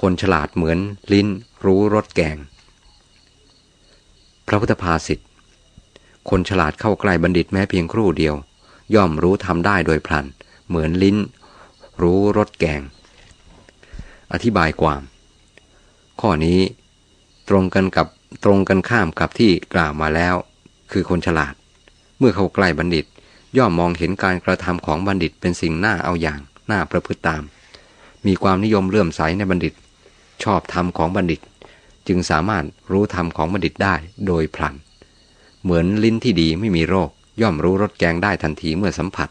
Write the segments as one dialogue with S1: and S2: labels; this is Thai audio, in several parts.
S1: คนฉลาดเหมือนลิ้นรู้รสแกง พระพุทธภาษิตคนฉลาดเข้าใกล้บัณฑิตแม้เพียงครู่เดียว ย่อมรู้ทำได้โดยพลัน เหมือนลิ้น รู้รสแกง อธิบายความ ข้อนี้ตรงกันกับตรงกันข้ามกับที่กล่าวมาแล้ว คือคนฉลาด เมื่อเข้าใกล้บัณฑิต ย่อมมองเห็นการกระทำของบัณฑิตเป็นสิ่งน่าเอาอย่างน่าประพฤติตาม มีความนิยมเลื่อมใสในบัณฑิต ชอบธรรมของบัณฑิต จึงสามารถรู้ธรรมของบัณฑิตได้โดยพลัน เหมือนลิ้นที่ดีไม่มีโรค ย่อมรู้รสแกงได้ทันทีเมื่อสัมผัส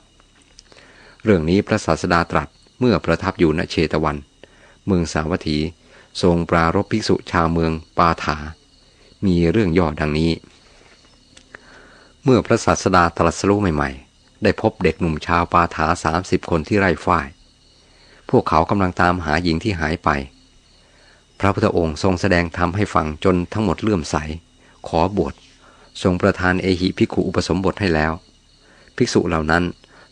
S1: เรื่องนี้พระศาสดาตรัสเมื่อประทับอยู่ณเชตวัน เมืองสาวัตถี ทรงปรารบภิกษุชาวเมืองปาถา มีเรื่องย่อดังนี้ เมื่อพระศาสดาตรัสรู้ใหม่ๆ ได้พบเด็กหนุ่มชาวปาถาสามสิบคนที่ไร่ฝ้าย พวกเขากำลังตามหาหญิงที่หายไป พระพุทธองค์ทรงแสดงธรรมให้ฟังจนทั้งหมดเลื่อมใส ขอบวชทรงประทานเอหิภิกขุอุปสมบทให้แล้ว ภิกษุเหล่านั้น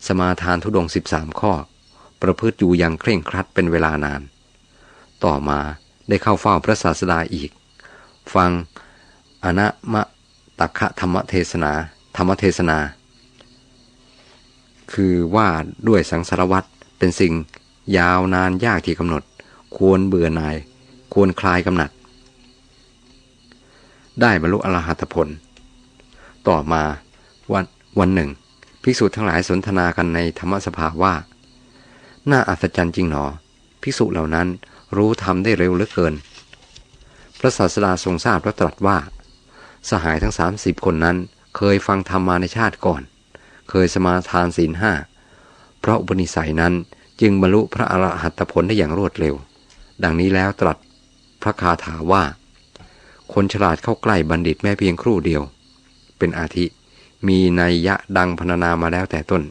S1: สมาทานทุดงสิบสามข้อ ประพฤติอยู่อย่างเคร่งครัดเป็นเวลานาน ต่อมาได้เข้าเฝ้าพระศาสดาอีก ฟังอนะมะตักะธรรมเทศนา ธรรมเทศนา คือว่าด้วยสังสารวัตรเป็นสิ่งยาวนานยากที่กำหนด ควรเบื่อหน่าย ควรคลายกำหนัด ได้บรรลุอรหัตผล ต่อมาวันวันหนึ่ง ภิกษุทั้งหลายสนทนากันในธรรมสภาว่า น่าอัศจรรย์จริงหนอ ภิกษุเหล่านั้นรู้ทำได้เร็วเหลือเกิน พระศาสดาทรงทราบและตรัสว่า สหายทั้งสามสิบคนนั้นเคยฟังธรรมมาในชาติก่อน เคยสมาทานศีลห้า เพราะอุปนิสัยนั้นจึงบรรลุพระอรหัตผลได้อย่างรวดเร็ว ดังนี้แล้วตรัส พระคาถาว่า คนฉลาดเข้าใกล้บัณฑิตแม้เพียงครู่เดียว เป็นอาทิ มีนัยยะดังพรรณนามาแล้วแต่ต้น